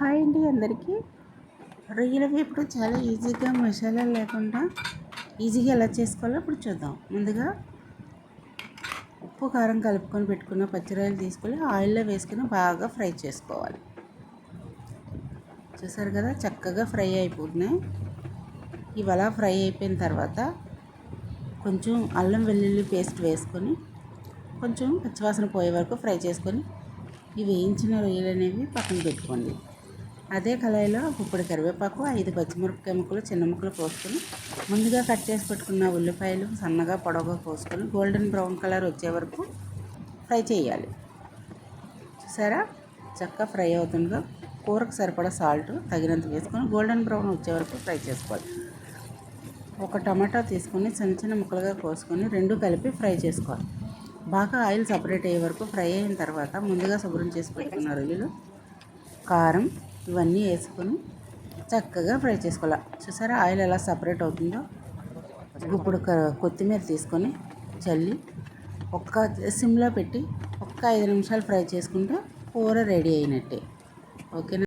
Hi అండి అందరికీ. రొయ్యల వేపుడు చాలా ఈజీగా మసాలా లేకుండా ఈజీగా ఎలా చేసుకోవాలో ఇప్పుడు చూద్దాం. ముందుగా ఉప్పు కారం కలుపుకొని పెట్టుకున్న పచ్చిరాయలు తీసుకొని ఆయిల్లో వేసుకుని బాగా ఫ్రై చేసుకోవాలి. చూసారు కదా చక్కగా ఫ్రై అయిపోతున్నాయి. ఇవి అలా ఫ్రై అయిపోయిన తర్వాత కొంచెం అల్లం వెల్లుల్లి పేస్ట్ వేసుకొని కొంచెం పచ్చివాసన పోయే వరకు ఫ్రై చేసుకొని ఈ వేయించిన రొయ్యలు అనేవి పక్కన పెట్టుకోండి. అదే కళాయిలో ఇప్పుడు కరివేపాకు ఐదు పచ్చిమిరపకాయ ముక్కలు చిన్న ముక్కలు కోసుకొని ముందుగా కట్ చేసి పెట్టుకున్న ఉల్లిపాయలు సన్నగా పొడవుగా పోసుకొని గోల్డెన్ బ్రౌన్ కలర్ వచ్చే వరకు ఫ్రై చేయాలి. చూసారా? చక్కగా ఫ్రై అవుతుండగా కూరకు సరిపడా సాల్ట్ తగినంత వేసుకొని గోల్డెన్ బ్రౌన్ వచ్చే వరకు ఫ్రై చేసుకోవాలి. ఒక టమాటా తీసుకొని చిన్న చిన్న ముక్కలుగా కోసుకొని రెండు కలిపి ఫ్రై చేసుకోవాలి. బాగా ఆయిల్ సపరేట్ అయ్యే వరకు ఫ్రై అయిన తర్వాత ముందుగా శుభ్రం చేసి పెట్టుకున్న రొయ్యలు కారం ఇవన్నీ వేసుకొని చక్కగా ఫ్రై చేసుకోవాలి. చూసారా? ఆయిల్ ఎలా సపరేట్ అవుతుందో? ఇప్పుడు కొత్తిమీర తీసుకొని చల్లి ఒక్క సిమ్లో పెట్టి ఒక్క ఐదు నిమిషాలు ఫ్రై చేసుకుంటే కూర రెడీ అయినట్టే. ఓకేనా?